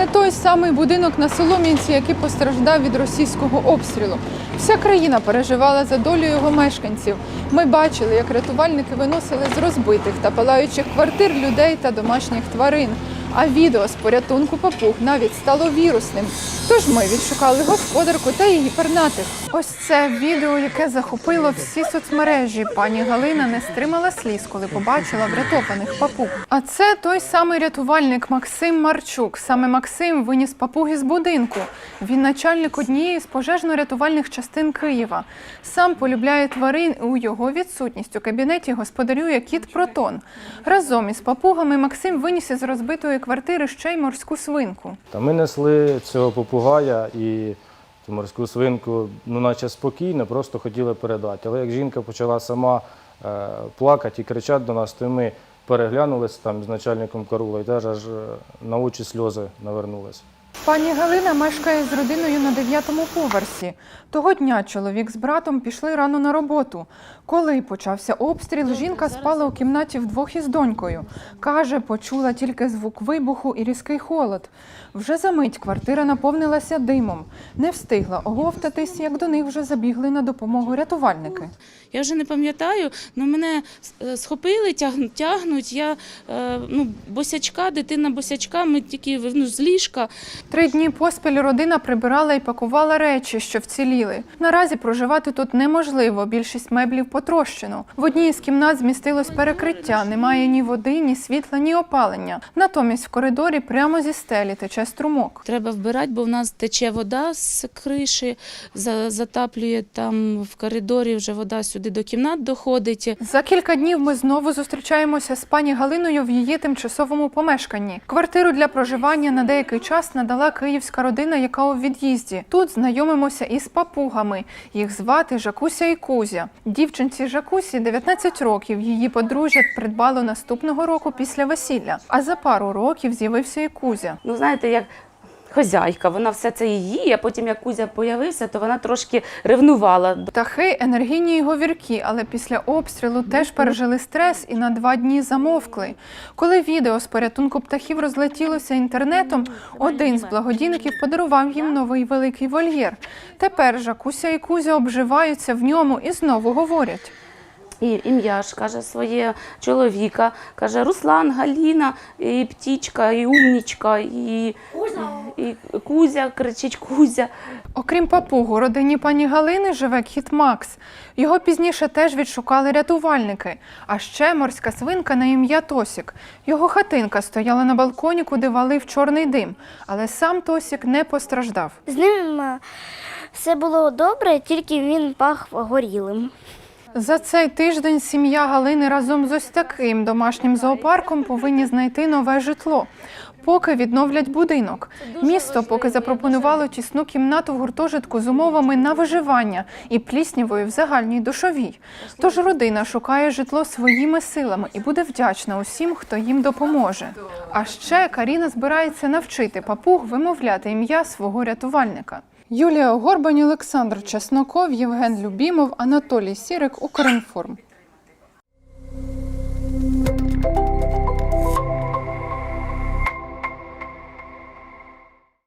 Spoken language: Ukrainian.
Це той самий будинок на Солом'янці, який постраждав від російського обстрілу. Вся країна переживала за долю його мешканців. Ми бачили, як рятувальники виносили з розбитих та палаючих квартир людей та домашніх тварин. А відео з порятунку папуг навіть стало вірусним. Тож ми відшукали господарку та її пернатих. Ось це відео, яке захопило всі соцмережі. Пані Галина не стримала сліз, коли побачила врятованих папуг. А це той самий рятувальник Максим Марчук. Саме Максим виніс папуги з будинку. Він начальник однієї з пожежно-рятувальних частин Києва. Сам полюбляє тварин і у його відсутність у кабінеті господарює кіт Протон. Разом із папугами Максим виніс із розбитої квартири ще й морську свинку. Та ми несли цього попугая і цю морську свинку, ну наче спокійно, просто хотіли передати. Але як жінка почала сама е, плакати і кричати до нас, то ми переглянулися там з начальником Карула і теж аж е, на очі сльози навернулися. Пані Галина мешкає з родиною на дев'ятому поверсі. Того дня чоловік з братом пішли рано на роботу. Коли почався обстріл, жінка спала у кімнаті вдвох із донькою. Каже, почула тільки звук вибуху і різкий холод. Вже за мить квартира наповнилася димом. Не встигла оговтатись, як до них вже забігли на допомогу рятувальники. Я вже не пам'ятаю, але мене е, схопили, тягнуть, тягнуть. Я е, ну, босячка, дитина босячка, ми тільки ну, з ліжка. Три дні поспіль родина прибирала і пакувала речі, що вціліли. Наразі проживати тут неможливо. Більшість меблів потрощено. В одній із кімнат змістилось перекриття. Немає ні води, ні світла, ні опалення. Натомість в коридорі прямо зі стелі тече струмок. Треба вбирати, бо в нас тече вода з криші, затаплює там в коридорі, вже вода сюди до кімнат доходить. За кілька днів ми знову зустрічаємося з пані Галиною в її тимчасовому помешканні. Квартиру для проживання на деякий час надала київська родина, яка у від'їзді. Тут знайомимося із папугами. Їх звати Жакуся і Кузя. Дівчинці Жакусі 19 років. Її подружжя придбало наступного року після весілля. А за пару років з'явився і Кузя. Ну, знаєте, як хазяйка, вона все це її, а потім як Кузя появився, то вона трошки ревнувала. Птахи енергійні і говіркі, але після обстрілу теж пережили стрес і на два дні замовкли. Коли відео з порятунку птахів розлетілося інтернетом, один з благодійників подарував їм новий великий вольєр. Тепер Жакуся і Кузя обживаються в ньому і знову говорять. І ім'я ж каже своє чоловіка, каже Руслан, Галіна, і птічка, і умнічка, і, і Кузя, кричить Кузя. Окрім папуг, у родині пані Галини живе кіт Макс. Його пізніше теж відшукали рятувальники. А ще морська свинка на ім'я Тосік. Його хатинка стояла на балконі, куди валив чорний дим. Але сам Тосік не постраждав. З ним е, все було добре, тільки він пах горілим. За цей тиждень сім'я Галини разом з ось таким домашнім зоопарком повинні знайти нове житло. Поки відновлять будинок. Місто поки запропонувало тісну кімнату в гуртожитку з умовами на виживання і пліснявою в загальній душовій. Тож родина шукає житло своїми силами і буде вдячна усім, хто їм допоможе. А ще Каріна збирається навчити папуг вимовляти ім'я свого рятувальника. Юлія Горбань, Олександр Чесноков, Євген Любімов, Анатолій Сірик, Укрінформ.